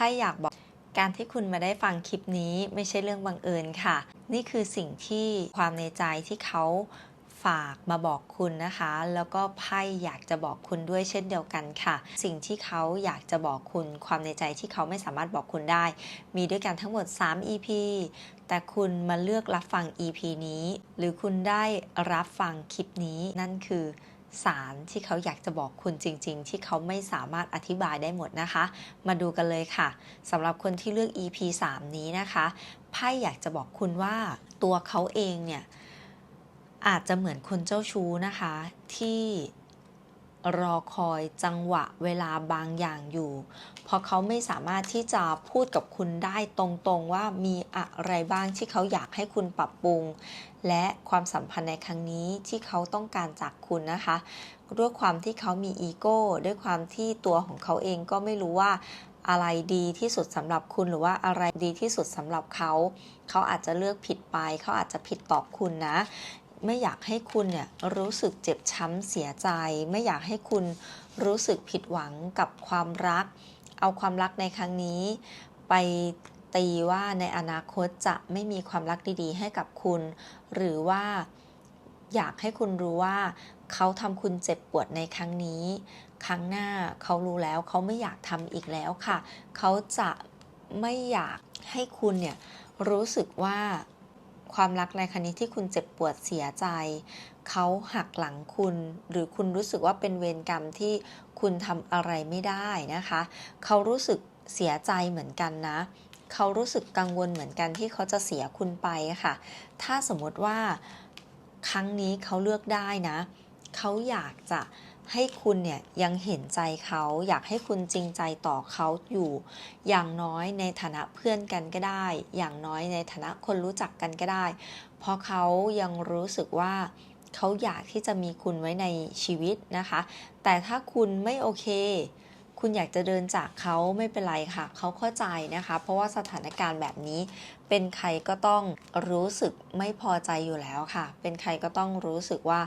พ่อยากบอกการที่คุณมาได้ฟังคลิปนี้ไม่ใช่เรื่องบังเอิญค่ะ นี่คือสิ่งที่ความในใจที่เขาฝากมาบอกคุณนะคะ แล้วก็ไพ่อยากจะบอกคุณด้วยเช่นเดียวกันค่ะ สิ่งที่เขาอยากจะบอกคุณ ความในใจที่เขาไม่สามารถบอกคุณได้ มีด้วยกันทั้งหมด 3 EP แต่คุณมาเลือกรับฟัง EP นี้ หรือคุณได้รับฟังคลิปนี้นั่นคือ สารที่เขาอยากจะบอกคุณจริง ๆ ที่เขาไม่สามารถอธิบายได้หมดนะคะ มาดูกันเลยค่ะสำหรับคนที่เลือก EP 3 นี้นะคะไพ่อยากจะบอกคุณว่าตัวเขาเองเนี่ยอาจจะเหมือนคนเจ้าชู้นะคะที่ รอคอยจังหวะเวลาบางอย่างอยู่ เพราะเขาไม่สามารถที่จะพูดกับคุณได้ตรงๆว่ามีอะไรบ้างที่เขาอยากให้คุณปรับปรุง และความสัมพันธ์ในครั้งนี้ที่เขาต้องการจากคุณนะคะ ด้วยความที่เขามีอีโก้ด้วยความที่ตัวของเขาเองก็ไม่รู้ว่าอะไรดีที่สุดสำหรับคุณหรือว่าอะไรดีที่สุดสำหรับเขา เขาอาจจะเลือกผิดไป เขาอาจจะผิดตอบคุณนะ ไม่อยากให้คุณเนี่ยรู้สึกเจ็บช้ำเสียใจ ไม่อยากให้คุณรู้สึกผิดหวังกับความรัก เอาความรักในครั้งนี้ ไปตีว่าในอนาคตจะไม่มีความรักดีๆ ให้กับคุณ หรือว่าอยากให้คุณรู้ว่าเขาทำคุณเจ็บปวดในครั้งนี้ ครั้งหน้าเขารู้แล้วเขาไม่อยากทำอีกแล้วค่ะ เขาจะไม่อยากให้คุณเนี่ยรู้สึกว่า ความรักในครั้งนี้ที่คุณเจ็บปวดเสียใจ เขาหักหลังคุณ หรือคุณรู้สึกว่าเป็นเวรกรรมที่คุณทำอะไรไม่ได้นะคะ เขารู้สึกเสียใจเหมือนกันนะ เขารู้สึกกังวลเหมือนกันที่เขาจะเสียคุณไปค่ะ ถ้าสมมติว่าครั้งนี้เขาเลือกได้นะ เขาอยากจะ ให้คุณเนี่ยยังเห็นใจเขา อยากให้คุณจริงใจต่อเขาอยู่ อย่างน้อยในฐานะเพื่อนกันก็ได้ อย่างน้อยในฐานะคนรู้จักกันก็ได้ เพราะเขายังรู้สึกว่าเขาอยากที่จะมีคุณไว้ในชีวิตนะคะ แต่ถ้าคุณไม่โอเค คุณอยากจะเดินจากเขาไม่เป็นไรค่ะ เขาเข้าใจนะคะ เพราะว่าสถานการณ์แบบนี้เป็นใครก็ต้องรู้สึกไม่พอใจอยู่แล้วค่ะ เป็นใครก็ต้องรู้สึกว่า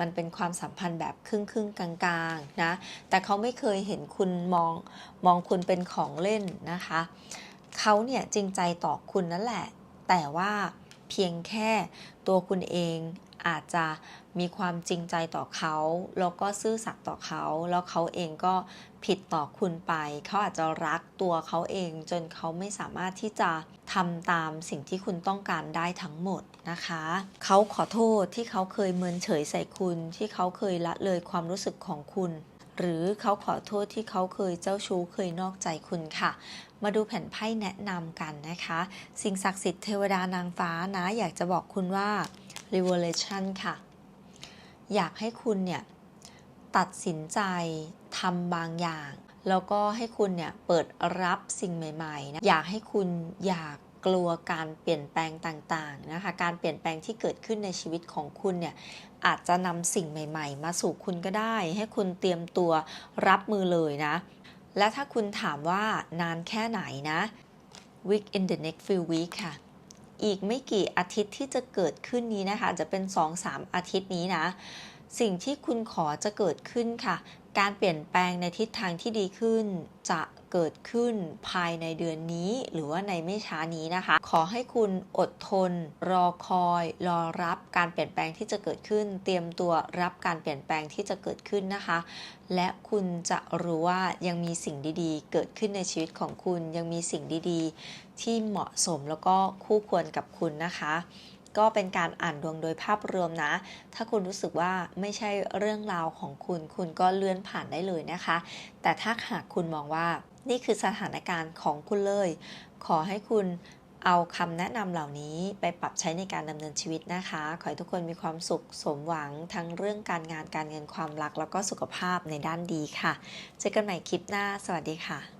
มันเป็นความสัมพันธ์แบบครึ่งครึ่งกลางๆนะ แต่เขาไม่เคยเห็นคุณมองมองคุณเป็นของเล่นนะคะ เขาเนี่ยจริงใจต่อคุณนั่นแหละ แต่ว่าเพียงแค่ตัวคุณเอง อาจจะมีความจริงใจต่อเขา แล้วก็ซื่อสัตย์ต่อเขา แล้วเขาเองก็ผิดต่อคุณไป เขาอาจจะรักตัวเขาเอง จนเขาไม่สามารถที่จะทำตามสิ่งที่คุณต้องการได้ทั้งหมดนะคะ เขาขอโทษที่เขาเคยเมินเฉยใส่คุณ ที่เขาเคยละเลยความรู้สึกของคุณหรือเขาขอโทษที่เขาเคยเจ้าชู้เคยนอกใจคุณค่ะ มาดูแผ่นไพ่แนะนำกันนะคะ สิ่งศักดิ์สิทธิ์เทวดานางฟ้านะ อยากจะบอกคุณว่า revelation ค่ะ อยากให้คุณเนี่ยตัดสินใจทำบางอย่าง แล้วก็ให้คุณเนี่ยเปิดรับสิ่งใหม่ๆนะอยากให้คุณอยากกลัวการเปลี่ยนแปลงต่างๆนะคะการเปลี่ยนแปลงที่เกิดขึ้นในชีวิตของคุณเนี่ยอาจจะนำสิ่งใหม่ ๆ มาสู่คุณก็ได้ ให้คุณเตรียมตัวรับมือเลยนะ และถ้าคุณถามว่านานแค่ไหนนะ week in the next few week ค่ะ อีกไม่กี่อาทิตย์ที่จะเกิดขึ้นนี้นะคะ จะเป็น 2-3 อาทิตย์นี้นะ สิ่งที่คุณขอจะเกิดขึ้นค่ะ การเปลี่ยนแปลงในทิศทางที่ดีขึ้น จะ เกิดขึ้นภายในเดือนนี้หรือว่าในไม่ช้านี้นะคะ ขอให้คุณอดทน รอคอย รอรับการเปลี่ยนแปลงที่จะเกิดขึ้น เตรียมตัวรับการเปลี่ยนแปลงที่จะเกิดขึ้นนะคะ และคุณจะรู้ว่ายังมีสิ่งดีๆ เกิดขึ้นในชีวิตของคุณยังมีสิ่งดีๆ ที่เหมาะสมแล้วก็คู่ควรกับคุณนะคะก็เป็นการอ่านดวงโดยภาพรวมนะ ถ้าคุณรู้สึกว่าไม่ใช่เรื่องราวของคุณ คุณก็เลื่อนผ่านได้เลยนะคะ แต่ถ้าหากคุณมองว่า นี่คือสถานการณ์ของคุณเลย ขอให้คุณเอาคำแนะนำเหล่านี้ไปปรับใช้ในการดำเนินชีวิตนะคะ ขอให้ทุกคนมีความสุขสมหวังทั้งเรื่องการงานการเงินความรัก แล้วก็สุขภาพในด้านดีค่ะ เจอกันใหม่คลิปหน้า สวัสดีค่ะ